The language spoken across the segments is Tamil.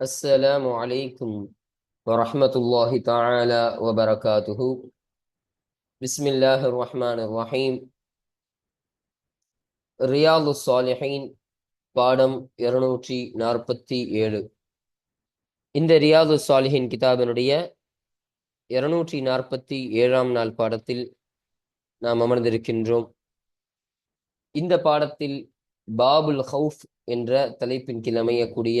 السلام عليكم ورحمة الله تعالى وبركاته بسم الله الرحمن الرحيم ரியாது சாலிஹின் பாடம் இருநூற்றி நாற்பத்தி ஏழு இந்த ரியாது சாலிஹின் கிதாபினுடைய இருநூற்றி நாற்பத்தி ஏழாம் நாள் பாடத்தில் நாம் அமர்ந்திருக்கின்றோம் இந்த பாடத்தில் பாபுல் ஹவுஃப் என்ற தலைப்பின் கீழ் அமையக்கூடிய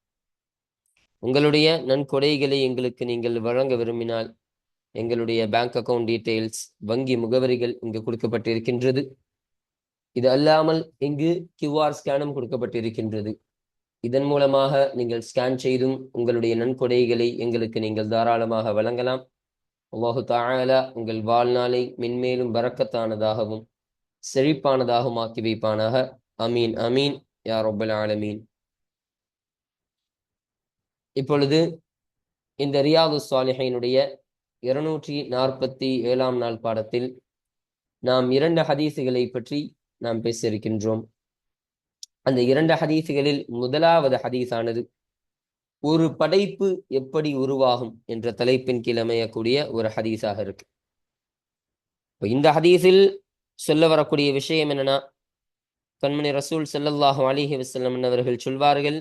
உங்களுடைய நன்கொடைகளை எங்களுக்கு நீங்கள் வழங்க விரும்பினால் எங்களுடைய பேங்க் அக்கவுண்ட் டீட்டெயில்ஸ் வங்கி முகவரிகள் இங்கு கொடுக்கப்பட்டிருக்கின்றது. இது அல்லாமல் இங்கு கியூஆர் ஸ்கேனும் கொடுக்கப்பட்டிருக்கின்றது. இதன் மூலமாக நீங்கள் ஸ்கேன் செய்தும் உங்களுடைய நன்கொடைகளை எங்களுக்கு நீங்கள் தாராளமாக வழங்கலாம். அல்லாஹு தாழலா உங்கள் வாழ்நாளை மென்மேலும் பறக்கத்தானதாகவும் செழிப்பானதாகவும் ஆக்கி வைப்பானாக. அமீன் அமீன் யார் ரொப்பல் ஆலமீன். இப்பொழுது இந்த ரியாது சாலிஹைனுடைய இருநூற்றி நாற்பத்தி ஏழாம் நாள் பாடத்தில் நாம் இரண்டு ஹதீசுகளை பற்றி நாம் பேசியிருக்கின்றோம். அந்த இரண்டு ஹதீசுகளில் முதலாவது ஹதீஸானது ஒரு படைப்பு எப்படி உருவாகும் என்ற தலைப்பின் கீழ் அமையக்கூடிய ஒரு ஹதீஸாக இருக்கு. இந்த ஹதீஸில் சொல்ல வரக்கூடிய விஷயம் என்னன்னா கண்மணி ரசூல் செல்லல்லாஹு அலிஹி வசல்லம் அவர்கள் சொல்வார்கள்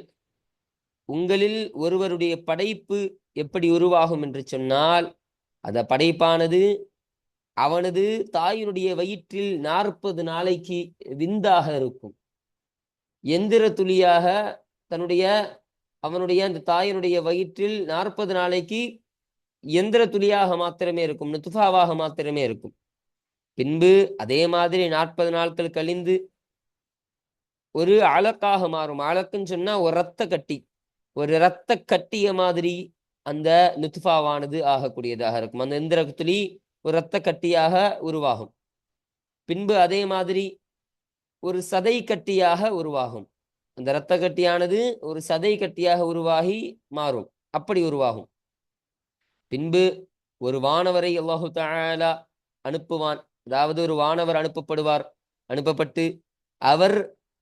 உங்களில் ஒருவருடைய படைப்பு எப்படி உருவாகும் என்று சொன்னால் அந்த படைப்பானது அவனது தாயினுடைய வயிற்றில் நாற்பது நாளைக்கு விந்தாக இருக்கும். எந்திர துளியாக தன்னுடைய அவனுடைய அந்த தாயினுடைய வயிற்றில் நாற்பது நாளைக்கு எந்திர துளியாக மாத்திரமே இருக்கும் நுத்துஃபாவாக மாத்திரமே இருக்கும். பின்பு அதே மாதிரி நாற்பது நாட்கள் கழிந்து ஒரு அழக்காக மாறும். அழக்குன்னு சொன்னா ஒரு ரத்த கட்டி. ஒரு இரத்த கட்டிய மாதிரி அந்த நுத்ஃபாவானது ஆகக்கூடியதாக இருக்கும். அந்த எந்திர ஒரு இரத்த கட்டியாக உருவாகும். பின்பு அதே மாதிரி ஒரு சதை கட்டியாக உருவாகும். அந்த இரத்த கட்டியானது ஒரு சதை கட்டியாக உருவாகி மாறும். அப்படி உருவாகும். பின்பு ஒரு வானவரை அல்லாஹு தாலா அனுப்புவான். அதாவது ஒரு வானவர் அனுப்பப்படுவார். அனுப்பப்பட்டு அவர்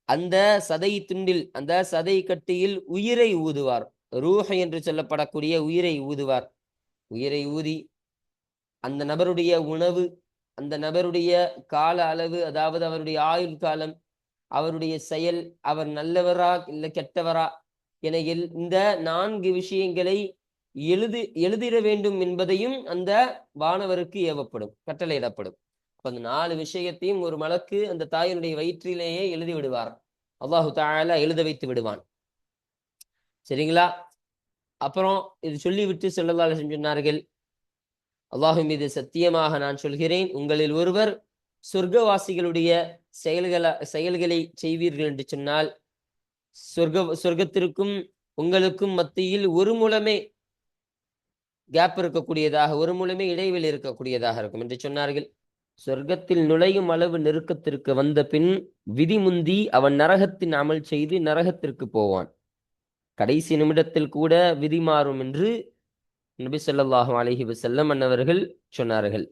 அந்த சதை துண்டில் அந்த சதை கட்டியில் உயிரை ஊதுவார். ரூஹ என்று சொல்லப்படக்கூடிய உயிரை ஊதுவார். உயிரை ஊதி அந்த நபருடைய உணவு அந்த நபருடைய கால அளவு அதாவது அவருடைய ஆயுள் காலம் அவருடைய செயல் அவர் நல்லவரா இல்லை கெட்டவரா என இந்த நான்கு விஷயங்களை எழுது எழுதிட வேண்டும் என்பதையும் அந்த வானவருக்கு ஏவப்படும் கட்டளையிடப்படும். அப்ப அந்த நாலு விஷயத்தையும் ஒரு மலக்கு அந்த தாயினுடைய வயிற்றிலேயே எழுதி விடுவார். அல்லாஹு தாயால எழுத வைத்து விடுவான். சரிங்களா? அப்புறம் இது சொல்லிவிட்டு செல்லதால சொன்னார்கள் அல்லாஹு மீது சத்தியமாக நான் சொல்கிறேன் உங்களில் ஒருவர் சொர்க்கவாசிகளுடைய செயல்கள செயல்களை செய்வீர்கள் என்று சொன்னால் சொர்க்க சொர்க்கத்திற்கும் உங்களுக்கும் மத்தியில் ஒரு மூலமே கேப் இருக்கக்கூடியதாக ஒரு மூலமே இடைவெளி இருக்கக்கூடியதாக இருக்கும் என்று சொன்னார்கள். சொர்க்கத்தில் நுழையும் அளவு நெருக்கத்திற்கு வந்த பின் விதிமுந்தி அவன் நரகத்தின் அமல் செய்து நரகத்திற்கு போவான். கடைசி நிமிடத்தில் கூட விதி மாறும் என்று நபி சொல்லாஹு அலஹி வசல்லம் அன்னவர்கள் சொன்னார்கள்.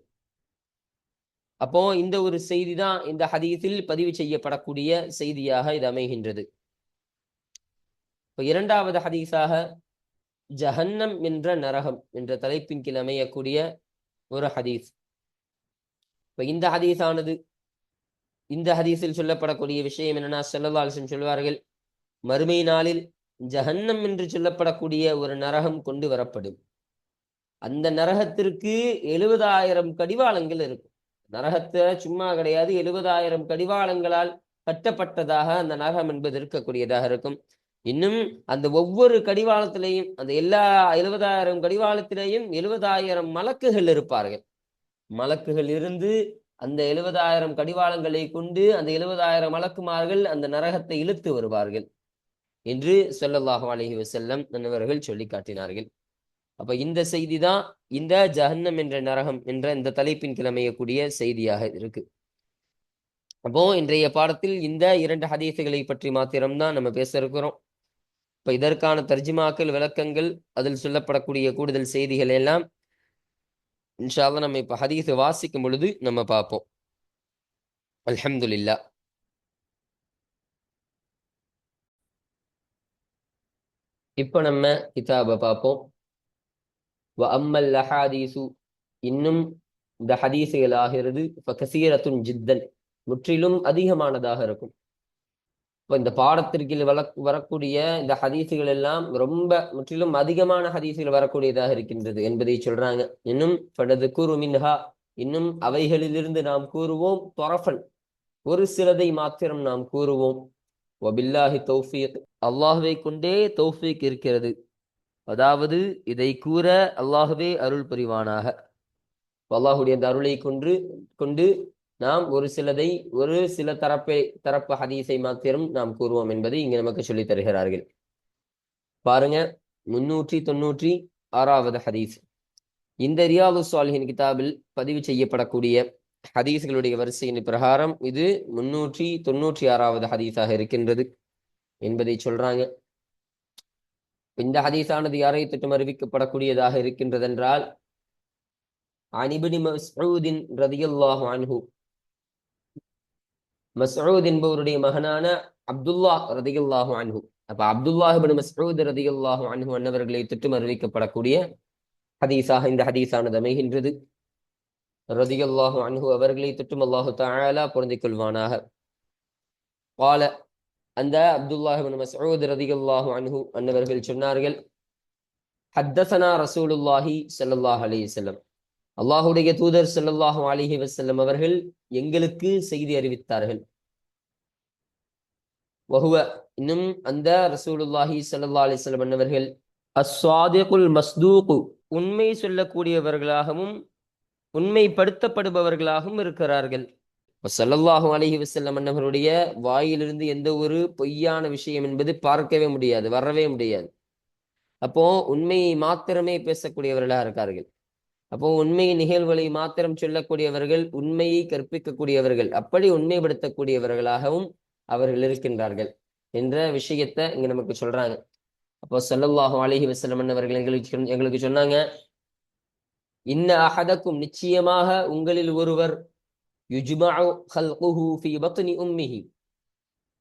அப்போ இந்த ஒரு செய்தி தான் இந்த ஹதீஸில் பதிவு செய்யப்படக்கூடிய செய்தியாக இது அமைகின்றது. இப்போ இரண்டாவது ஹதீஸாக ஜஹன்னம் என்ற நரகம் என்ற தலைப்பின் கீழ் அமையக்கூடிய ஒரு ஹதீஸ். இப்போ இந்த ஹதீஸானது இந்த ஹதீஸில் சொல்லப்படக்கூடிய விஷயம் என்னன்னா செல்லவாசன் சொல்வார்கள் மறுமை நாளில் ஜஹன்னம் என்று சொல்லப்படக்கூடிய ஒரு நரகம் கொண்டு வரப்படும். அந்த நரகத்திற்கு எழுபதாயிரம் கடிவாளங்கள் இருக்கும். நரகத்தை சும்மா கிடையாது எழுபதாயிரம் கடிவாளங்களால் கட்டப்பட்டதாக அந்த நரகம் என்பது இருக்கக்கூடியதாக இருக்கும். இன்னும் அந்த ஒவ்வொரு கடிவாளத்திலையும் அந்த எல்லா எழுபதாயிரம் கடிவாளத்திலேயும் எழுபதாயிரம் மலக்குகள் இருப்பார்கள். மலக்குகள் இருந்து அந்த எழுபதாயிரம் கடிவாளங்களை கொண்டு அந்த எழுபதாயிரம் மலக்குமார்கள் அந்த நரகத்தை இழுத்து வருவார்கள் என்று சொல்லல்லாஹு அலஹி வசல்லம் நண்பர்கள் சொல்லி காட்டினார்கள். அப்ப இந்த செய்தி தான் இந்த ஜஹன்னம் என்ற நரகம் என்ற இந்த தலைப்பின் கிளமையக்கூடிய செய்தியாக இருக்கு. அப்போ இன்றைய பாடத்தில் இந்த இரண்டு ஹதீசுகளை பற்றி மாத்திரம்தான் நம்ம பேச இருக்கிறோம். இப்ப இதற்கான தர்ஜிமாக்கள் விளக்கங்கள் அதில் சொல்லப்படக்கூடிய கூடுதல் செய்திகள் எல்லாம் இன்ஷால்லா நம்ம இப்போ ஹதீஸ் வாசிக்கும் பொழுது நம்ம பார்ப்போம். அல்ஹம்துல்லா இப்ப நம்ம கிதாபை பார்ப்போம். வ அம்மல் அஹாதீசு இன்னும் இந்த ஹதீசுகள் ஆகிறது இப்போ கசீரத்துன் ஜித்தன். முற்றிலும் அதிகமானதாக இருக்கும். இப்போ இந்த பாடத்திற்கு வள வரக்கூடிய இந்த ஹதீசுகள் எல்லாம் ரொம்ப முற்றிலும் அதிகமான ஹதீசுகள் வரக்கூடியதாக இருக்கின்றது என்பதை சொல்றாங்க. இன்னும் படது கூறு மின்ஹா இன்னும் அவைகளிலிருந்து நாம் கூறுவோம் தொரஃபன் ஒரு சிலதை மாத்திரம் நாம் கூறுவோம். ஒபில்லாஹி தௌஃபீக் அல்லாஹுவை கொண்டே தௌஃபீக் இருக்கிறது. அதாவது இதை கூற அல்லாஹுவே அருள் புரிவானாக. அல்லாஹுடைய அந்த அருளை கொண்டு கொண்டு நாம் ஒரு சிலதை ஒரு சில தரப்பை தரப்பு ஹதீஸை மாத்திரம் நாம் கூறுவோம் என்பதை இங்கு நமக்கு சொல்லித் தருகிறார்கள். பாருங்க முன்னூற்றி தொன்னூற்றி ஆறாவது ஹதீஸ். இந்த ரியாது சாலிஹின் கிதாபில் பதிவு செய்யப்படக்கூடிய ஹதீஸ்களுடைய வரிசையின் பிரகாரம் இது முன்னூற்றி தொன்னூற்றி ஆறாவது ஹதீஸாக இருக்கின்றது என்பதை சொல்றாங்க. இந்த ஹதீஸானது யாரை திட்டம் அறிவிக்கப்படக்கூடியதாக இருக்கின்றதென்றால் அனிபினி மசூதின் ரதியுல்லாஹ் அன்ஹு மசூத் என்பவருடைய மகனான அப்துல்லா ரதியுல்லாஹு அன்ஹு. அப்ப அப்துல்லாஹிபின் மசூத் ரதியுல்லாஹு அன்ஹு அன்னவர்களை திட்டம் அறிவிக்கப்படக்கூடிய ஹதீஸாக இந்த ஹதீஸானது அமைகின்றது. ரதியுல்லாஹு அன்ஹு அவர்களை திட்டும் அல்லாஹு தாழலா பொருந்திக் கொள்வானாக. பால அந்த அப்துல்லாஹிபின் மசூத் ரதியுல்லாஹு அன்ஹு அன்னவர்கள் சொன்னார்கள் ஹத்தசனா ரசூலுல்லாஹி சல்லாஹ் அலி செல்லம் அல்லாஹுடைய தூதர் செல்லல்லாஹு அலிஹி வசல்லம் அவர்கள் எங்களுக்கு செய்தி அறிவித்தார்கள். வகுவ இன்னும் அந்த ரசூலுல்லாஹி சல்லா அலைஹி வஸல்லம் அன்னவர்கள் அஸ்வாதிகுல் மஸ்தூகு உண்மை சொல்லக்கூடியவர்களாகவும் உண்மைப்படுத்தப்படுபவர்களாகவும் இருக்கிறார்கள். சல்லல்லாஹு அலைஹி வசல்லம் அன்னவருடைய வாயிலிருந்து எந்த ஒரு பொய்யான விஷயம் என்பது பார்க்கவே முடியாது வரவே முடியாது. அப்போ உண்மையை மாத்திரமே பேசக்கூடியவர்களாக இருக்கார்கள். அப்போ உண்மை நிகழ்வுகளை மாத்திரம் சொல்லக்கூடியவர்கள் உண்மையை கற்பிக்கக்கூடியவர்கள் அப்படி உண்மைப்படுத்தக்கூடியவர்களாகவும் அவர்கள் இருக்கின்றார்கள் என்ற விஷயத்த இங்க நமக்கு சொல்றாங்க. அப்போ சல்லல்லாஹு அழகி வஸல்லம் அவர்கள் எங்களுக்கு எங்களுக்கு சொன்னாங்க இன்ன அஹதக்கும் நிச்சயமாக உங்களில் ஒருவர் பத்னி உம்மிஹி.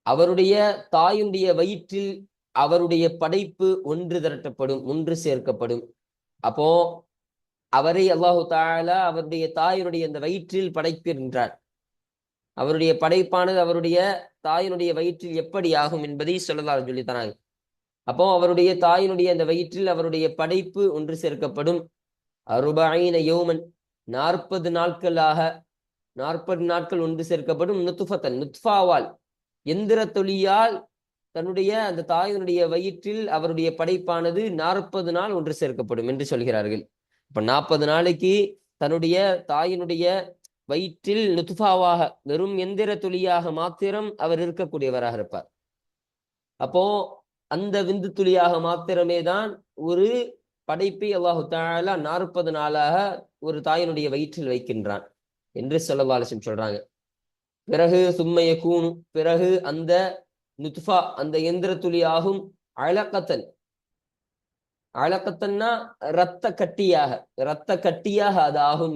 அவருடைய தாயுடைய வயிற்றில் அவருடைய படைப்பு ஒன்று திரட்டப்படும் ஒன்று சேர்க்கப்படும். அப்போ அவரை அல்லாஹு தாலா அவருடைய தாயினுடைய அந்த வயிற்றில் படைக்கின்றார் அவருடைய படைப்பானது அவருடைய தாயினுடைய வயிற்றில் எப்படி ஆகும் என்பதை சொல்லலாம் சொல்லித்தராங்க அப்போ அவருடைய தாயினுடைய அந்த வயிற்றில் அவருடைய படைப்பு ஒன்று சேர்க்கப்படும். அருபாயின யோமன் நாற்பது நாட்களாக நாற்பது நாட்கள் ஒன்று சேர்க்கப்படும் நுத்ஃபத்தன் நுத்ஃபாவால். எந்திர தொழியால் தன்னுடைய அந்த தாயினுடைய வயிற்றில் அவருடைய படைப்பானது நாற்பது நாள் ஒன்று சேர்க்கப்படும் என்று சொல்கிறார்கள். இப்ப நாற்பது நாளைக்கு தன்னுடைய தாயினுடைய வயிற்றில் நுத்ஃபாவாக வெறும் எந்திர துளியாக மாத்திரம் அவர் இருக்கக்கூடியவராக இருப்பார். அப்போ அந்த விந்து துளியாக மாத்திரமே தான் ஒரு படைப்பை அல்லாஹு தாலா நாற்பது நாளாக ஒரு தாயினுடைய வயிற்றில் வைக்கின்றான் என்று சொல்லவாலசம் சொல்றாங்க. பிறகு சும்மைய கூணும் பிறகு அந்த நுத்ஃபா அந்த எந்திர துளியாகும் அழக்கத்தன் அழக்கத்தன்னா இரத்த கட்டியாக ரத்த கட்டியாக அது ஆகும்.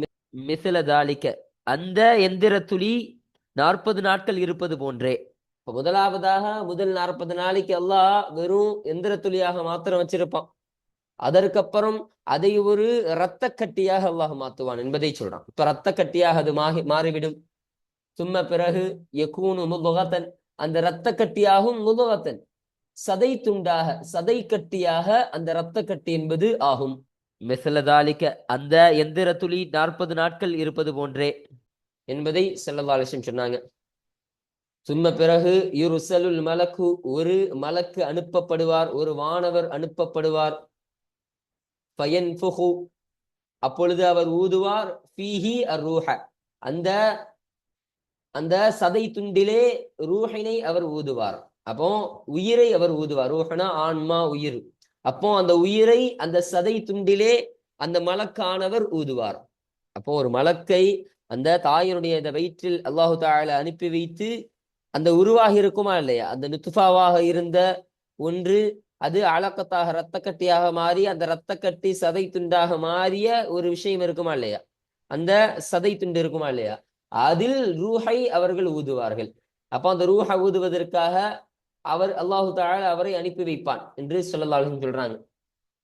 மிசில தாளிக்க அந்த எந்திர துளி நாற்பது நாட்கள் இருப்பது போன்றே. இப்போ முதலாவதாக முதல் நாற்பது நாளைக்கு எல்லாம் வெறும் எந்திர துளியாக மாத்திரம் வச்சிருப்பான். அதற்கப்புறம் அதை ஒரு இரத்த கட்டியாக அல்லாஹ் மாத்துவான் என்பதை சொல்றான். இப்ப இரத்த கட்டியாக அது மாறி மாறிவிடும். சும்ம பிறகு எக்கூனு முதுகத்தன். அந்த இரத்த கட்டியாகும் முதுகத்தன். சதை துண்டாக சதை கட்டியாக அந்த இரத்த கட்டி என்பது ஆகும். மிசலதாலிக்க அந்த எந்திர துளி நாற்பது நாட்கள் இருப்பது போன்றே என்பதை செல்லதாலிசம் சொன்னாங்க. சும்ம பிறகு யுருசலுல் மலக்கு ஒரு மலக்கு அனுப்பப்படுவார் ஒரு வானவர் அனுப்பப்படுவார். ஃபயன்ஃபுஹு அப்பொழுது அவர் ஊதுவார். ஃபீஹி அர்ரூஹ அந்த அந்த சதை துண்டிலே ரூஹினை அவர் ஊதுவார். அப்போ உயிரை அவர் ஊதுவார். ரூஹனா ஆன்மா உயிர். அப்போ அந்த உயிரை அந்த சதை துண்டிலே அந்த மலக்கானவர் ஊதுவார். அப்போ ஒரு மலக்கை அந்த தாயினுடைய அந்த வயிற்றில் அல்லாஹு தால அனுப்பி வைத்து அந்த உருவாகி இருக்குமா இல்லையா? அந்த நுத்துஃபாவாக இருந்த ஒன்று அது அலக்கத்தாக இரத்த கட்டியாக மாறி அந்த இரத்த கட்டி சதை துண்டாக மாறிய ஒரு விஷயம் இருக்குமா இல்லையா? அந்த சதை துண்டு இருக்குமா இல்லையா? அதில் ரூஹை அவர்கள் ஊதுவார்கள். அப்போ அந்த ரூஹை ஊதுவதற்காக அவர் அல்லாஹு தால அவரை அனுப்பி வைப்பான் என்று சொல்லலாலும் சொல்றாங்க.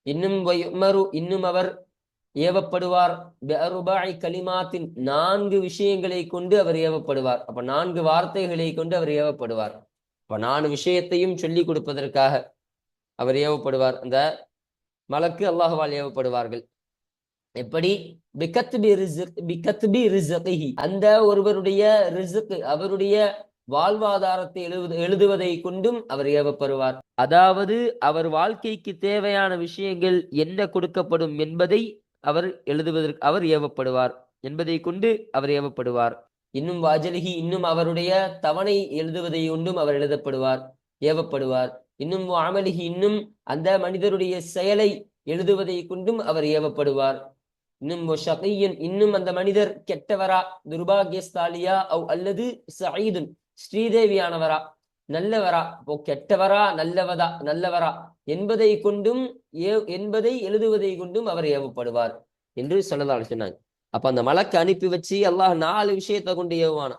இன்னும் வயுமரு இன்னும் அவர் ஏவப்படுவார். கலிமாத்தின் நான்கு விஷயங்களை கொண்டு அவர் ஏவப்படுவார். அப்ப நான்கு வார்த்தைகளை கொண்டு அவர் ஏவப்படுவார். அப்ப நான்கு விஷயத்தையும் சொல்லி கொடுப்பதற்காக அவர் ஏவப்படுவார். அந்த மலக்கு அல்லாஹுவால் ஏவப்படுவார்கள். எப்படி? பிகத்பி ரிஸ்க் பிகத்பி ரிஸ்கிஹி அந்த ஒருவருடைய ரிசுக்கு அவருடைய வாழ்வாதாரத்தை எழுது எழுதுவதை கொண்டும் அவர் ஏவப்படுவார். அதாவது அவர் வாழ்க்கைக்கு தேவையான விஷயங்கள் என்ன கொடுக்கப்படும் என்பதை அவர் எழுதுவதற்கு அவர் ஏவப்படுவார் என்பதை கொண்டு அவர் ஏவப்படுவார். இன்னும் வாஜலிகி இன்னும் அவருடைய தவணை எழுதுவதை கொண்டும் அவர் எழுதப்படுவார் ஏவப்படுவார். இன்னும் அமலிகி இன்னும் அந்த மனிதருடைய செயலை எழுதுவதை கொண்டும் அவர் ஏவப்படுவார். இன்னும் ஷகையன் இன்னும் அந்த மனிதர் கெட்டவரா துர்பாகியஸ்தாலியா அவ் அல்லது சயீதுன் ஸ்ரீதேவியானவரா நல்லவரா இப்போ கெட்டவரா நல்லவதா நல்லவரா என்பதை கொண்டும் என்பதை எழுதுவதை கொண்டும் அவர் ஏவப்படுவார் என்று சொல்லதால் சொன்னாங்க. அப்ப அந்த மலக்கு அனுப்பி வச்சு அல்லாஹ் நாலு விஷயத்தை கொண்டு ஏவுவானா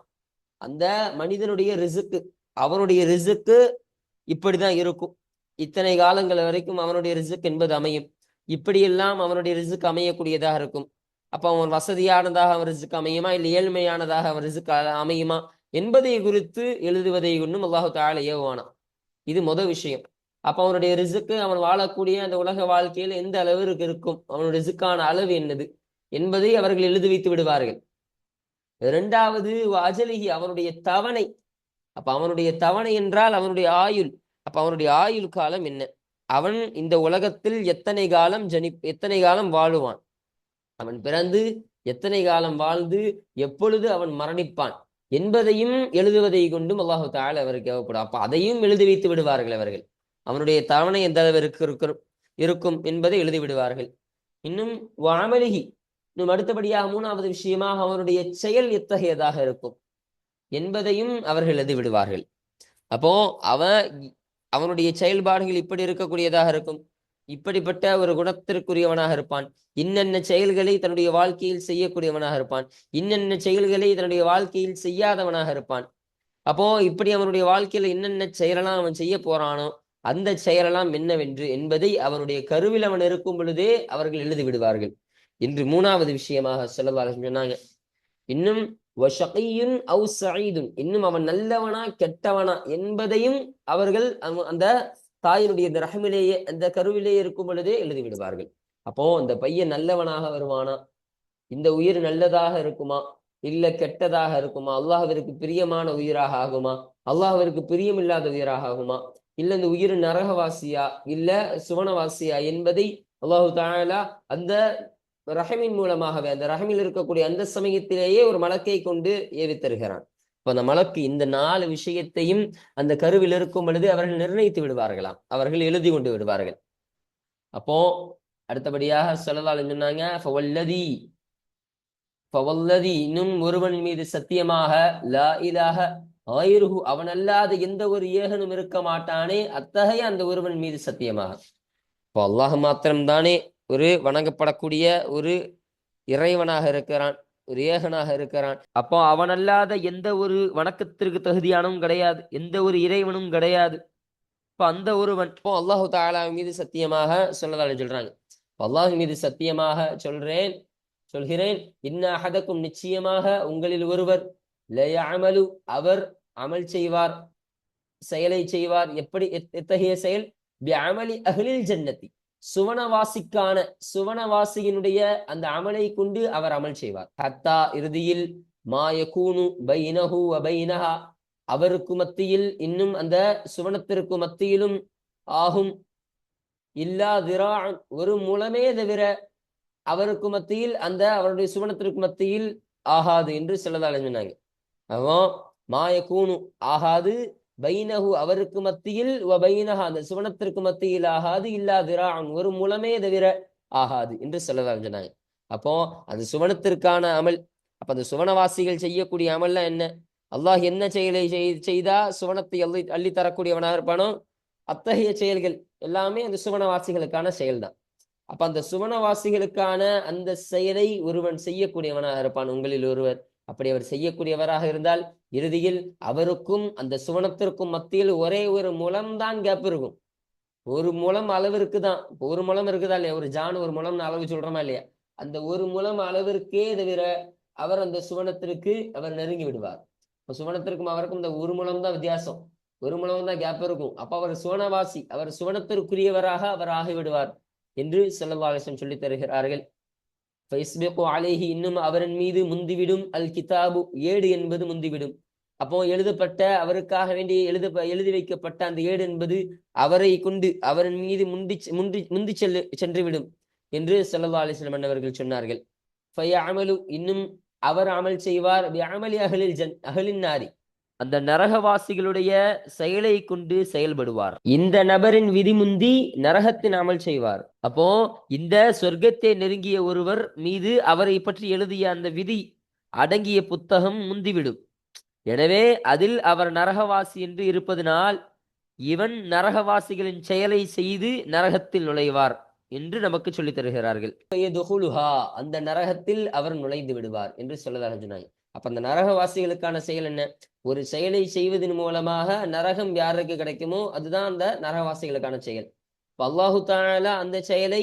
அந்த மனிதனுடைய ரிசுக்கு அவனுடைய ரிசுக்கு இப்படிதான் இருக்கும். இத்தனை காலங்கள் வரைக்கும் அவனுடைய ரிசுக் என்பது அமையும். இப்படியெல்லாம் அவனுடைய ரிசுக் அமையக்கூடியதாக இருக்கும். அப்ப அவன் வசதியானதாக அவன் ரிசுக் அமையுமா? இல்லை ஏழ்மையானதாக அவன் ரிசுக் அமையுமா? என்பதை குறித்து எழுதுவதை இன்னும் அல்லாஹு தால ஏவுவானா? இது முத விஷயம். அப்ப அவனுடைய ரிசுக்கு அவன் வாழக்கூடிய அந்த உலக வாழ்க்கையில எந்த அளவிற்கு இருக்கும்? அவனுடைய ரிசுக்கான அளவு என்னது? என்பதை அவர்கள் எழுதி வைத்து விடுவார்கள். இரண்டாவது அஜலிகி அவனுடைய தவணை. அப்ப அவனுடைய தவணை என்றால் அவனுடைய ஆயுள். அப்ப அவனுடைய ஆயுள் காலம் என்ன? அவன் இந்த உலகத்தில் எத்தனை காலம் ஜனி எத்தனை காலம் வாழுவான்? அவன் பிறந்து எத்தனை காலம் வாழ்ந்து எப்பொழுது அவன் மரணிப்பான்? என்பதையும் எழுதுவதை கொண்டும் அல்லாஹு தால அவருக்கு தேவைப்படும். அப்ப அதையும் எழுதி வைத்து விடுவார்கள் அவர்கள். அவனுடைய தவணை எந்த அளவிற்கு இருக்கும் இருக்கும் என்பதை எழுதி விடுவார்கள். இன்னும் வாமலிகி இன்னும் அடுத்தபடியாக மூணாவது விஷயமாக அவனுடைய செயல் எத்தகையதாக இருக்கும் என்பதையும் அவர்கள் எழுதி விடுவார்கள். அப்போ அவன் அவனுடைய செயல்பாடுகள் இப்படி இருக்கக்கூடியதாக இருக்கும். இப்படிப்பட்ட ஒரு குணத்திற்குரியவனாக இருப்பான். இன்னென்ன செயல்களை தன்னுடைய வாழ்க்கையில் செய்யக்கூடியவனாக இருப்பான். இன்னென்ன செயல்களை தன்னுடைய வாழ்க்கையில் செய்யாதவனாக இருப்பான். அப்போ இப்படி அவனுடைய வாழ்க்கையில என்னென்ன செயலெல்லாம் அவன் செய்ய போறானோ அந்த செயலெல்லாம் என்னவென்று என்பதை அவனுடைய கருவில் அவன் இருக்கும் பொழுதே அவர்கள் எழுதி விடுவார்கள். என்று மூணாவது விஷயமாக சொல்லவாக சொன்னாங்க. இன்னும் இன்னும் அவன் நல்லவனா கெட்டவனா என்பதையும் அவர்கள் அந்த தாயினுடைய இந்த ரகமிலேயே அந்த கருவிலேயே இருக்கும் பொழுதே எழுதி விடுவார்கள். அப்போ அந்த பையன் நல்லவனாக வருவானா? இந்த உயிர் நல்லதாக இருக்குமா? இல்ல கெட்டதாக இருக்குமா? அல்லாஹிற்கு பிரியமான உயிராக ஆகுமா? அல்லாஹிற்கு பிரியம் இல்லாத உயிராக ஆகுமா? இல்ல இந்த உயிர் நரகவாசியா? இல்ல சுவனவாசியா என்பதை அல்லாஹு தாலா அந்த ரஹமின் மூலமாகவே அந்த ரஹமில் இருக்கக்கூடிய அந்த சமயத்திலேயே ஒரு மலக்கை கொண்டு ஏவி தருகிறான் இப்போ அந்த மலக்கு இந்த நாலு விஷயத்தையும் அந்த கருவில் இருக்கும் பொழுது அவர்கள் நிர்ணயித்து விடுவார்களாம். அவர்கள் எழுதி கொண்டு விடுவார்கள். அப்போ அடுத்தபடியாக சொல்லலாம் சொன்னாங்க ஃபவல்லதி ஃபவல்லதி இன்னும் ஒருவன் மீது சத்தியமாக லா இலாக ஆயிருகு அவன் அல்லாத எந்த ஒரு ஏகனும் இருக்க மாட்டானே அத்தகைய அந்த ஒருவன் மீது சத்தியமாக. இப்போ அல்லாஹ் மாத்திரம்தானே ஒரு வணங்கப்படக்கூடிய ஒரு இறைவனாக இருக்கிறான். ஒரு ஏகனாக இருக்கிறான். அப்போ அவன் அல்லாத எந்த ஒரு வணக்கத்திற்கு தகுதியானவும் கிடையாது. எந்த ஒரு இறைவனும் கிடையாது. இப்போ அந்த ஒருவன் இப்போ அல்லாஹு தாலா மீது சத்தியமாக சொல்லதால சொல்றாங்க. அல்லாஹ் மீது சத்தியமாக சொல்றேன் சொல்கிறேன் இன்ன அகதக்கும் நிச்சயமாக உங்களில் ஒருவர் லயமலு அவர் அமல் செய்வார் செயலை செய்வார். எப்படி எத்தகைய செயல்? அமலி அகலில் ஜன்னத்தி. சுவனவாசிக்கான சுவனவாசியினுடைய அந்த அமலை கொண்டு அவர் அமல் செய்வார். ஹத்தா இறுதியில் மாயகூனு பைனஹு அபைனஹா அவருக்கு மத்தியில் இன்னும் அந்த சுவனத்திற்கு மத்தியிலும் ஆகும். இல்லா திரா ஒரு மூலமே தவிர அவருக்கு மத்தியில் அந்த அவருடைய சுவனத்திற்கு மத்தியில் ஆகாது என்று சொல்லதால சொன்னாங்க அவன் மாயக்கூனு ஆகாது பைனஹு அவருக்கு மத்தியில் பைனஹா அந்த சுவனத்திற்கு மத்தியில் ஆகாது இல்லா திரான் ஒரு மூலமே தவிர ஆகாது என்று சொல்லலாம் சொன்னாங்க. அப்போ அந்த சுவனத்திற்கான அமல் அப்ப அந்த சுவனவாசிகள் செய்யக்கூடிய அமல்லாம் என்ன? அல்லாஹ் என்ன செயலை செய்தா சுவனத்தை அள்ளி அள்ளி தரக்கூடியவனாக இருப்பானோ? அத்தகைய செயல்கள் எல்லாமே அந்த சுவனவாசிகளுக்கான செயல்தான். அப்ப அந்த சுவனவாசிகளுக்கான அந்த செயலை ஒருவன் செய்யக்கூடியவனாக இருப்பான். உங்களில் ஒருவர் அப்படி அவர் செய்யக்கூடியவராக இருந்தால் இறுதியில் அவருக்கும் அந்த சுவனத்திற்கும் மத்தியில் ஒரே ஒரு முலம்தான் கேப் இருக்கும். ஒரு முலம் அளவிற்கு தான். ஒரு முலம் இருக்குதா இல்லையா? ஒரு ஜான் ஒரு முலம்னு அளவு சொல்றோமா இல்லையா? அந்த ஒரு முலம் அளவிற்கே தவிர அவர் அந்த சுவனத்திற்கு அவர் நெருங்கி விடுவார். இப்போ சுவனத்திற்கும் அவருக்கும் இந்த ஒரு முலம் தான் வித்தியாசம். ஒரு முலம் தான் கேப் இருக்கும். அப்ப அவர் சுவனவாசி அவர் சுவனத்திற்குரியவராக அவர் ஆகிவிடுவார் என்று செல்லவாகசம் சொல்லி தருகிறார்கள் ஃபைஸ்பிகு அலைஹி இன்னும் அவரின் மீது முந்திவிடும். அல் கிதாபு ஏடு என்பது முந்திவிடும். அப்போ எழுதப்பட்ட அவருக்காக வேண்டி எழுத எழுதி வைக்கப்பட்ட அந்த ஏடு என்பது அவரை கொண்டு அவரின் மீது முந்தி முந்தி முந்தி செல்லு சென்றுவிடும் என்று ஸல்லல்லாஹு அலிஸ்லம் வஸல்லம் அன்னவர்கள் சொன்னார்கள். இன்னும் அவர் அமல் செய்வார். அமலி அகலில் ஜன் அகலின் நாரி. அந்த நரகவாசிகளுடைய செயலை கொண்டு செயல்படுவார். இந்த நபரின் விதி முந்தி நரகத்தின் அமல் செய்வார். அப்போ இந்த சொர்க்கத்தை நெருங்கிய ஒருவர் மீது அவரை பற்றி எழுதிய அந்த விதி அடங்கிய புத்தகம் முந்திவிடும். எனவே அதில் அவர் நரகவாசி என்று இருப்பதனால் இவன் நரகவாசிகளின் செயலை செய்து நரகத்தில் நுழைவார் என்று நமக்கு சொல்லித் தருகிறார்கள். அந்த நரகத்தில் அவர் நுழைந்து விடுவார் என்று சொல்லதாக சொன்னாங்க. அப்ப அந்த நரகவாசிகளுக்கான செயல் என்ன? ஒரு செயலை செய்வதன் மூலமாக நரகம் யாருக்கு கிடைக்குமோ அதுதான் அந்த நரகவாசிகளுக்கான செயல். இப்போ அல்லாஹு தானால அந்த செயலை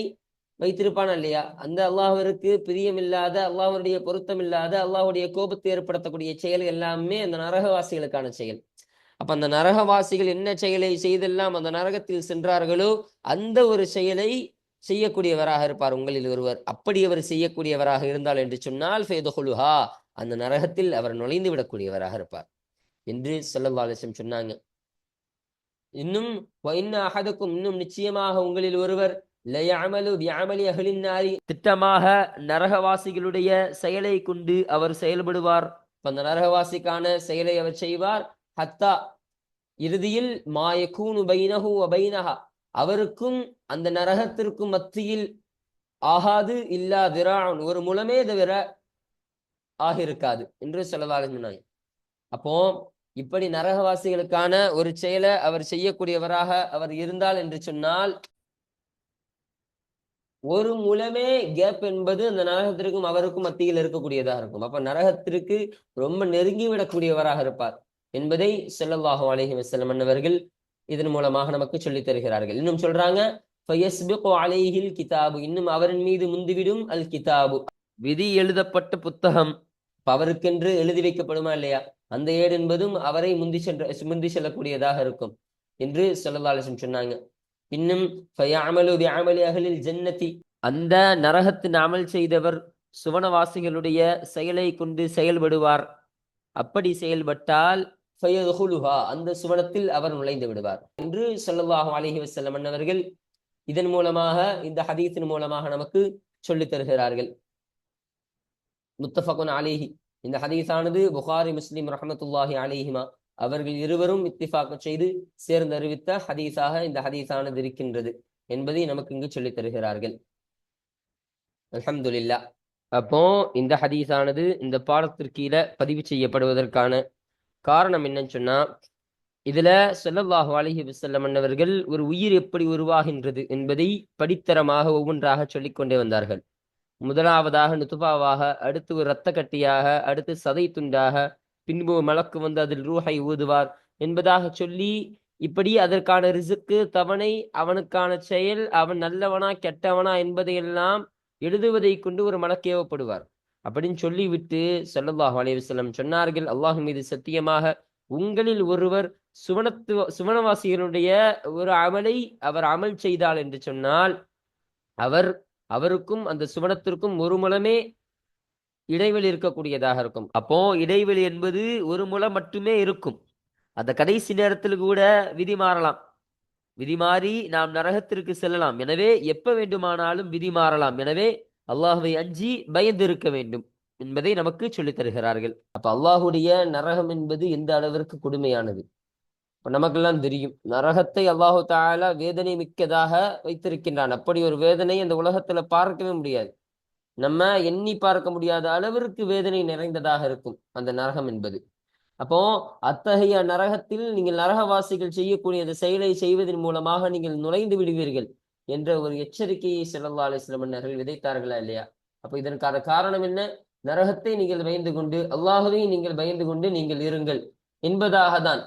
வைத்திருப்பான் இல்லையா? அந்த அல்லாஹ்விற்கு பிரியமில்லாத பொருத்தம் பொருத்தமில்லாத அல்லாஹுடைய கோபத்தை ஏற்படுத்தக்கூடிய செயல் எல்லாமே அந்த நரகவாசிகளுக்கான செயல். அப்ப அந்த நரகவாசிகள் என்ன செயலை செய்தெல்லாம் அந்த நரகத்தில் சென்றார்களோ அந்த ஒரு செயலை செய்யக்கூடியவராக இருப்பார் உங்களில் ஒருவர். அப்படி அவர் செய்யக்கூடியவராக இருந்தால் என்று சொன்னால் ஃபேதுஹுலுஹா அந்த நரகத்தில் அவர் நுழைந்து விடக்கூடியவராக இருப்பார். என்று ஸல்லல்லாஹு சொன்னாங்க. இன்னும் இன்ன அஹதக்கும் இன்னும் நிச்சயமாக உங்களில் ஒருவர் திட்டமாக நரகவாசிகளுடைய செயலை கொண்டு அவர் செயல்படுவார். அந்த நரகவாசிக்கான செயலை அவர் செய்வார். ஹத்தா இறுதியில் மாயக்கூனு பைனஹு வ அவருக்கும் அந்த நரகத்திற்கும் மத்தியில் ஆகாது இல்லா திரான் ஒரு முலமே தவிர ஆக இருக்காது என்று சொல்லவாக சொன்னாங்க. அப்போ இப்படி நரகவாசிகளுக்கான ஒரு செயலை அவர் செய்யக்கூடியவராக அவர் இருந்தால் என்று சொன்னால் ஒரு மூலமே கேப் என்பது அந்த நரகத்திற்கும் அவருக்கும் மத்தியில் இருக்கக்கூடியதாக இருக்கும். அப்ப நரகத்திற்கு ரொம்ப நெருங்கி விடக்கூடியவராக இருப்பார் என்பதை ஸல்லல்லாஹு அலைஹி வஸல்லம் அன்னவர்கள் இதன் மூலமாக நமக்கு சொல்லித் தருகிறார்கள். இன்னும் சொல்றாங்க அலைஹில் கிதாபு. இன்னும் அவரின் மீது முந்திவிடும் அல் கிதாபு. விதி எழுதப்பட்ட புத்தகம். அவருக்கென்று எழுதி வைக்கப்படுமா இல்லையா? அந்த ஏடு என்பதும் அவரை முந்தி சென்ற முந்தி செல்லக்கூடியதாக இருக்கும் என்று ஸல்லல்லாஹு சொன்னாங்க. இன்னும் அகலில் பிஅமலி ஜன்னதி. அந்த நரகத்தின் அமல் செய்தவர் சுவனவாசிகளுடைய செயலை கொண்டு செயல்படுவார். அப்படி செயல்பட்டால் அந்த சுவனத்தில் அவர் நுழைந்து விடுவார் என்று சொல்லல்லாஹு அலஹி வசல்லம் அன்னவர்கள் இதன் மூலமாக இந்த ஹதீஸின் மூலமாக நமக்கு சொல்லித் தருகிறார்கள். முத்தஃபகுன் அலைஹி. இந்த ஹதீஸானது புகாரி முஸ்லிம் ரஹமத்துல்லாஹி அலைஹிமா. அவர்கள் இருவரும் இத்திஃபாக செய்து சேர்ந்து அறிவித்த ஹதீஸாக இந்த ஹதீஸானது இருக்கின்றது என்பதை நமக்கு இங்கு சொல்லித் தருகிறார்கள். அலமதுல்லா அப்போ இந்த ஹதீஸானது இந்த பாடத்திற்கீழ பதிவு செய்யப்படுவதற்கான காரணம் என்னன்னு சொன்னா இதுல ஸல்லல்லாஹு அலஹி வசல்லம் அன்னவர்கள் ஒரு உயிர் எப்படி உருவாகின்றது என்பதை படித்தரமாக ஒவ்வொன்றாக சொல்லிக்கொண்டே வந்தார்கள். முதலாவதாக நுத்துபாவாக அடுத்து ஒரு இரத்த கட்டியாக அடுத்து சதை துண்டாக பின்பு மலக்கு வந்து அதில் ரூஹை ஊதுவார் என்பதாக சொல்லி இப்படி அதற்கான ரிசுக்கு தவணை அவனுக்கான செயல் அவன் நல்லவனா கெட்டவனா என்பதையெல்லாம் எழுதுவதை கொண்டு ஒரு மலக்கு ஏவப்படுவார். அப்படின்னு சொல்லிவிட்டு ஸல்லல்லாஹு அலைஹி சொன்னார்கள் அல்லாஹ் மீது சத்தியமாக உங்களில் ஒருவர் சுவனத்து சுவனவாசிகளுடைய ஒரு அமலை அவர் அமல் செய்தால் என்று சொன்னால் அவர் அவருக்கும் அந்த சுவனத்திற்கும் ஒரு முழமே இடைவெளி இருக்கக்கூடியதாக இருக்கும். அப்போ இடைவெளி என்பது ஒரு முலம் மட்டுமே இருக்கும். அந்த கடைசி நேரத்தில் கூட விதி மாறலாம். விதி மாறி நாம் நரகத்திற்கு செல்லலாம். எனவே எப்ப வேண்டுமானாலும் விதி மாறலாம். எனவே அல்லாஹுவை அஞ்சி பயந்து இருக்க வேண்டும் என்பதை நமக்கு சொல்லித் தருகிறார்கள். அப்ப அல்லாஹுடைய நரகம் என்பது எந்த அளவிற்கு கொடுமையானது? நமக்கெல்லாம் தெரியும். நரகத்தை அல்லாஹு தாலா வேதனை மிக்கதாக வைத்திருக்கின்றான். அப்படி ஒரு வேதனை அந்த உலகத்துல பார்க்கவே முடியாது. நம்ம எண்ணி பார்க்க முடியாத அளவிற்கு வேதனை நிறைந்ததாக இருக்கும் அந்த நரகம் என்பது. அப்போ அத்தகைய நரகத்தில் நீங்கள் நரகவாசிகள் செய்யக்கூடிய அந்த செயலை செய்வதன் மூலமாக நீங்கள் நுழைந்து விடுவீர்கள் என்ற ஒரு எச்சரிக்கையை செல்லல்லா அலிஸ்லமன்னர்கள் விதைத்தார்களா இல்லையா? அப்போ இதற்கான காரணம் என்ன? நரகத்தை நீங்கள் பயந்து கொண்டு அல்லாஹுவை நீங்கள் பயந்து கொண்டு நீங்கள் இருங்கள் என்பதாக தான்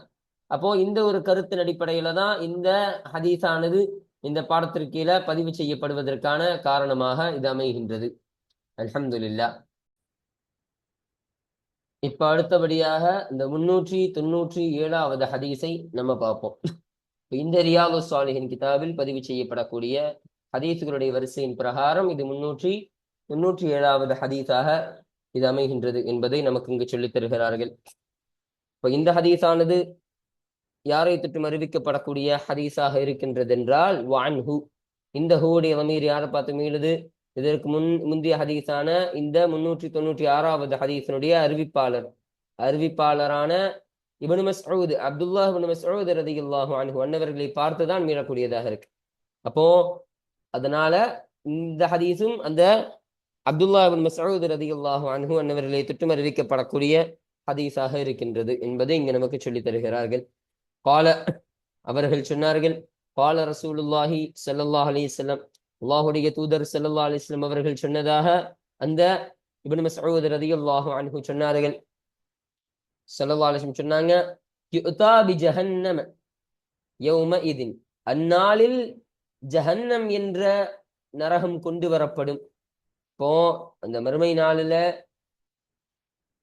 அப்போ இந்த ஒரு கருத்தின் அடிப்படையில தான் இந்த ஹதீஸானது இந்த பாடத்திற்கீழ பதிவு செய்யப்படுவதற்கான காரணமாக இது அமைகின்றது. அலமதுல்லா இப்ப அடுத்தபடியாக இந்த முன்னூற்றி தொன்னூற்றி ஏழாவது ஹதீஸை நம்ம பார்ப்போம். இந்த ரியாலு சாலிஹின் கிதாபில் பதிவு செய்யப்படக்கூடிய ஹதீஸுகளுடைய வரிசையின் பிரகாரம் இது முன்னூற்றி தொன்னூற்றி ஏழாவது ஹதீஸாக இது அமைகின்றது என்பதை நமக்கு இங்கு சொல்லித் தருகிறார்கள். இப்ப இந்த ஹதீஸானது யாரை தொற்றும் அறிவிக்கப்படக்கூடிய ஹதீஸாக இருக்கின்றது என்றால் வான் ஹூ இந்த ஹூடைய வமீர் யாரை பார்த்து மீளுது? இதற்கு முன் முந்தைய ஹதீஸான இந்த முன்னூற்றி தொண்ணூற்றி ஆறாவது ஹதீஸினுடைய அறிவிப்பாளர். அறிவிப்பாளரான இபனு மஸ்ஊத் அப்துல்லா இபனு மஸ்ஊத் ரதியுல்லாஹு அன்ஹு அன்னவர்களை பார்த்துதான் மீளக்கூடியதாக இருக்கு. அப்போ அதனால இந்த ஹதீஸும் அந்த அப்துல்லா இபின் மஸ்ஊத் ரதியுல்லாஹு அன்ஹு அன்னவர்களை தொற்றும் அறிவிக்கப்படக்கூடிய ஹதீஸாக இருக்கின்றது என்பதை இங்கு நமக்கு சொல்லித் தருகிறார்கள். கால அவர்கள் சொன்னார்கள் கால ரசூலுல்லாஹி சல்லாஹ் அலைஹி அல்லாஹுடைய தூதர் ஸல்லல்லாஹு அலிஸ்லம் அவர்கள் சொன்னதாக அந்த இப்னு மஸ்ஊத் ரலியல்லாஹு அன்ஹு சொன்னார்கள் ஸல்லல்லாஹு அலிஸ்லம் சொன்னாங்க ஜஹன்னம யௌம இதின் அந்நாளில் ஜஹன்னம் என்ற நரகம் கொண்டு வரப்படும் இப்போ அந்த மறுமை நாளில்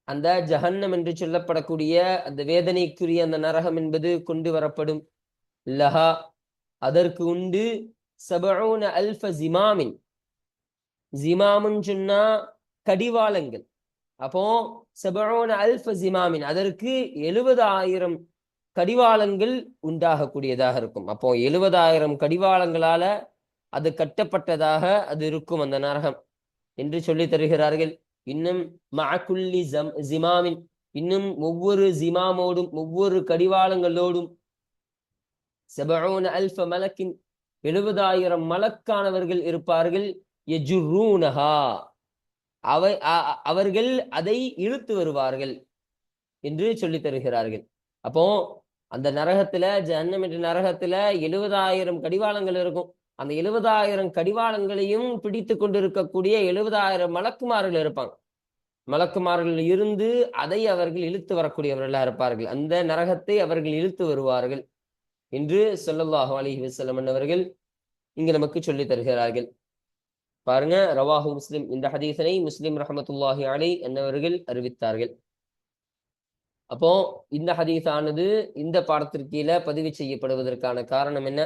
அந்த ஜஹன்னம் என்று சொல்லப்படக்கூடிய அந்த வேதனைக்குரிய அந்த நரகம் என்பது கொண்டு வரப்படும். லஹா அதற்கு உண்டு சபரோன அல்ஃப ஜிமாமின் ஜிமாமுன் சொன்னா கடிவாளங்கள். அப்போ சபரோன அல்ஃப ஜிமாமின் அதற்கு எழுபதாயிரம் கடிவாளங்கள் உண்டாகக்கூடியதாக இருக்கும். அப்போ எழுபதாயிரம் கடிவாளங்களால அது கட்டப்பட்டதாக அது இருக்கும் அந்த நரகம் என்று சொல்லி தருகிறார்கள். இன்னும் மஅக்குல்லி ஜிமாமின் இன்னும் ஒவ்வொரு ஜிமாமோடும் ஒவ்வொரு கடிவாளங்களோடும் செபரோன அல்ஃப மலக்கின் எழுபதாயிரம் மலக்கானவர்கள் இருப்பார்கள். எஜுரூனஹா அவை அவர்கள் அதை இழுத்து வருவார்கள் என்று சொல்லி தருகிறார்கள். அப்போ அந்த நரகத்துல ஜன்னம் என்ற நரகத்துல எழுபதாயிரம் கடிவாளங்கள் இருக்கும். அந்த எழுபதாயிரம் கடிவாளங்களையும் பிடித்து கொண்டிருக்கக்கூடிய எழுபதாயிரம் மலக்குமார்கள் இருப்பாங்க. மலக்குமார்கள் இருந்து அதை அவர்கள் இழுத்து வரக்கூடியவர்களா இருப்பார்கள். அந்த நரகத்தை அவர்கள் இழுத்து வருவார்கள் என்று சொல்லல்லாஹு அலி வசல்லம் அவர்கள் இங்கு நமக்கு சொல்லி தருகிறார்கள். பாருங்க ரவாஹு முஸ்லிம். இந்த ஹதீசனை முஸ்லிம் ரஹமத்துல்லாஹி அலை என்னவர்கள் அறிவித்தார்கள். அப்போ இந்த ஹதீஸானது இந்த பாடத்திற்கீழ பதிவு செய்யப்படுவதற்கான காரணம் என்ன?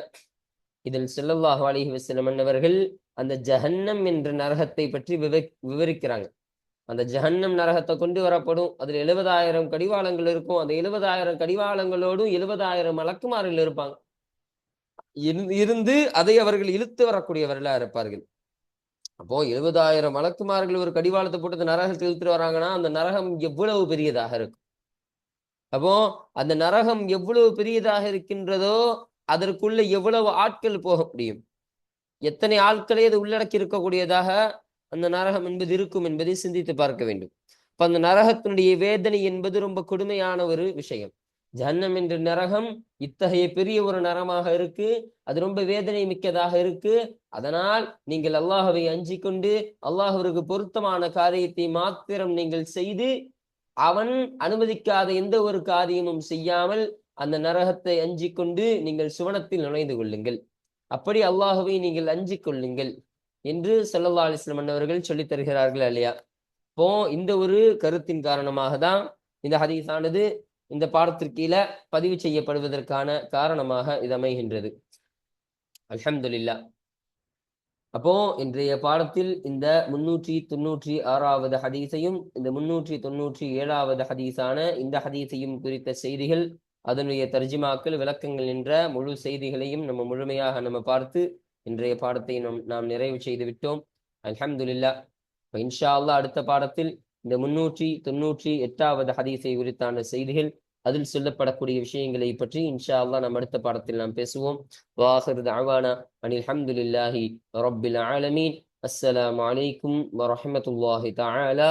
இதில் செல்லல்லாஹு அலிஹி வசலமன் அவர்கள் அந்த ஜஹன்னம் என்ற நரகத்தை பற்றி விவ விவரிக்கிறாங்க. அந்த ஜஹன்னம் நரகத்தை கொண்டு வரப்படும். அதில் எழுபதாயிரம் கடிவாளங்கள் இருக்கும். அந்த எழுபதாயிரம் கடிவாளங்களோடும் எழுபதாயிரம் மலக்குமார்கள் இருப்பாங்க. இருந்து அதை அவர்கள் இழுத்து வரக்கூடியவர்களா இருப்பார்கள். அப்போ எழுபதாயிரம் மலக்குமார்கள் ஒரு கடிவாளத்தை போட்டு அந்த நரகத்தை இழுத்துட்டு வராங்கன்னா அந்த நரகம் எவ்வளவு பெரியதாக இருக்கும்? அப்போ அந்த நரகம் எவ்வளவு பெரியதாக இருக்கின்றதோ அதற்குள்ள எவ்வளவு ஆட்கள் போக முடியும்? எத்தனை ஆட்களை அது உள்ளடக்கி இருக்கக்கூடியதாக அந்த நரகம் என்பது இருக்கும் என்பதை சிந்தித்து பார்க்க வேண்டும். இப்ப அந்த நரகத்தினுடைய வேதனை என்பது ரொம்ப கொடுமையான ஒரு விஷயம். ஜன்னம் என்ற நரகம் இத்தகைய பெரிய ஒரு நரமாக இருக்கு. அது ரொம்ப வேதனை மிக்கதாக இருக்கு. அதனால் நீங்கள் அல்லாஹவை அஞ்சி கொண்டு அல்லாஹருக்கு பொருத்தமான காரியத்தை மாத்திரம் நீங்கள் செய்து அவன் அனுமதிக்காத எந்த ஒரு காரியமும் செய்யாமல் அந்த நரகத்தை அஞ்சி கொண்டு நீங்கள் சுவனத்தில் நுழைந்து கொள்ளுங்கள். அப்படி அல்லாஹுவை நீங்கள் அஞ்சிக் கொள்ளுங்கள் என்று சல்லல்லா அலிஸ்லம் அவர்கள் சொல்லித் தருகிறார்கள் இல்லையா? இப்போ இந்த ஒரு கருத்தின் காரணமாக தான் இந்த ஹதீஸானது இந்த பாடத்திற்கீழ பதிவு செய்யப்படுவதற்கான காரணமாக இது அமைகின்றது. அல்ஹம்துலில்லா. அப்போ இன்றைய பாடத்தில் இந்த முன்னூற்றி தொன்னூற்றி ஆறாவது ஹதீஸையும் இந்த முன்னூற்றி தொன்னூற்றி ஏழாவது ஹதீஸான இந்த ஹதீஸையும் குறித்த செய்திகள் அதனுடைய தர்ஜிமாக்கள் விளக்கங்கள் என்ற முழு செய்திகளையும் நம்ம முழுமையாக நம்ம பார்த்து இன்றைய பாடத்தை நம் நாம் நிறைவு செய்து விட்டோம். அலமதுல்லா இப்போ இன்ஷா அல்லா அடுத்த பாடத்தில் இந்த முன்னூற்றி தொன்னூற்றி எட்டாவது ஹதீஸை குறித்தான செய்திகள் அதில் சொல்லப்படக்கூடிய விஷயங்களை பற்றி இன்ஷா அல்லா நம்ம அடுத்த பாடத்தில் நாம் பேசுவோம். வாஹிர் தஅவானா அனில் ஹம்துலில்லாஹி ஆலமீன். அஸ்ஸலாம் அலைக்கும் வரஹ்மத்துல்லாஹி தஆலா